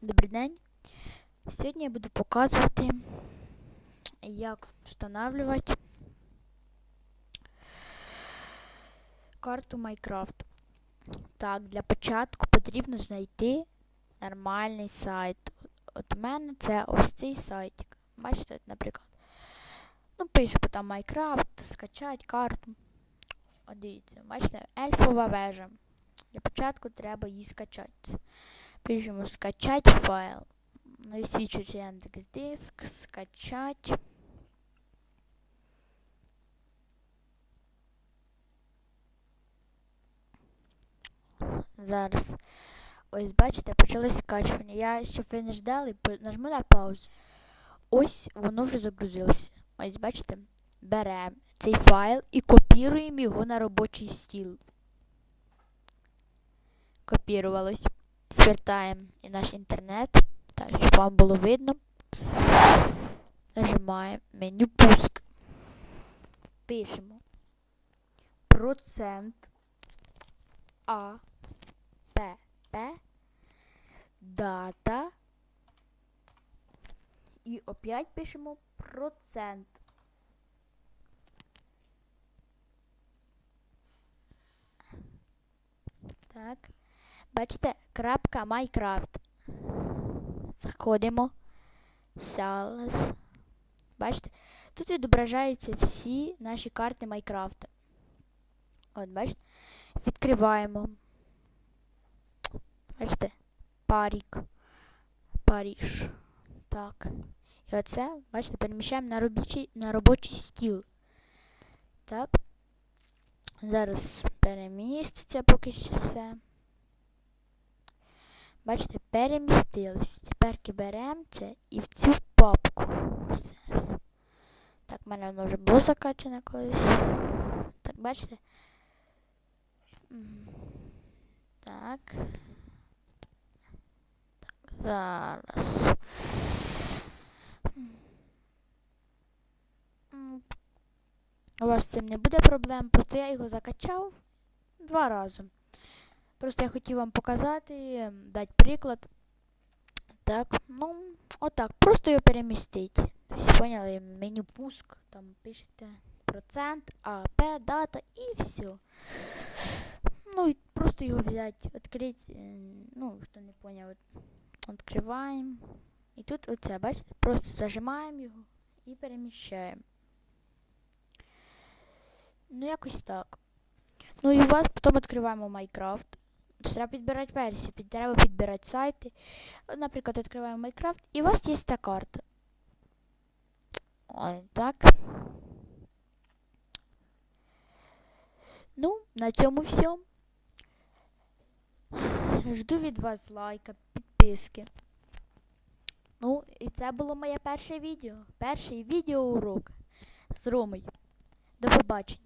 Добрий день. Сьогодні я буду показувати, як встановлювати карту Minecraft. Так, для початку потрібно знайти нормальний сайт. От у мене це ось цей сайтик. Бачите, наприклад. Ну, пишу там Minecraft, скачати карту. От дивіться, бачите, ельфова вежа. Для початку треба її скачати. Пишемо скачать файл. Висвічується Яндекс Диск, скачать. Зараз. Ось, бачите, почалось скачування. Я, щоб ви не ждали, нажму на паузу. Ось воно вже загрузилося. Ось, бачите, беремо цей файл і копіруємо його на робочий стіл. Копірувалось. Звертаємо і наш інтернет, так, щоб вам було видно. Нажимаємо меню пуск. Пишемо процент А П П дата. І опять пишемо процент. Так. Бачите, крапка Майкрафт. Заходимо. Зараз. Бачите? Тут відображаються всі наші карти Майкрафта. От, бачите? Відкриваємо. Бачите? Парік. Паріж. Так. І оце, бачите, переміщаємо на робочий, на робочий стіл. Так. Зараз переміститься поки що все. Бачите, перемістились. Тепер беремо це і в цю папку. Так, в мене воно вже було закачане колись. Так, бачите? Так. Так, зараз. У вас з цим не буде проблем, просто я його закачав два рази. Просто я хотів вам показати, ем, дати приклад. Так, ну, отак, просто його перемістити. Тобто, поняли, меню пуск, там пишете процент, АП, дата і все. Ну, і просто його взяти, відкрити, е, ну, хто не поняв, відкриваємо. І тут оце, бачите, просто зажимаємо його і переміщаємо. Ну, якось так. Ну і у вас потім відкриваємо Майнкрафт. Треба підбирати версію, під, треба підбирати сайти. Наприклад, відкриваємо Майнкрафт, і у вас є та карта. Ось так. Ну, на цьому все. Жду від вас лайка, підписки. Ну, і це було моє перше відео. Перший відеоурок з Ромою. До побачення.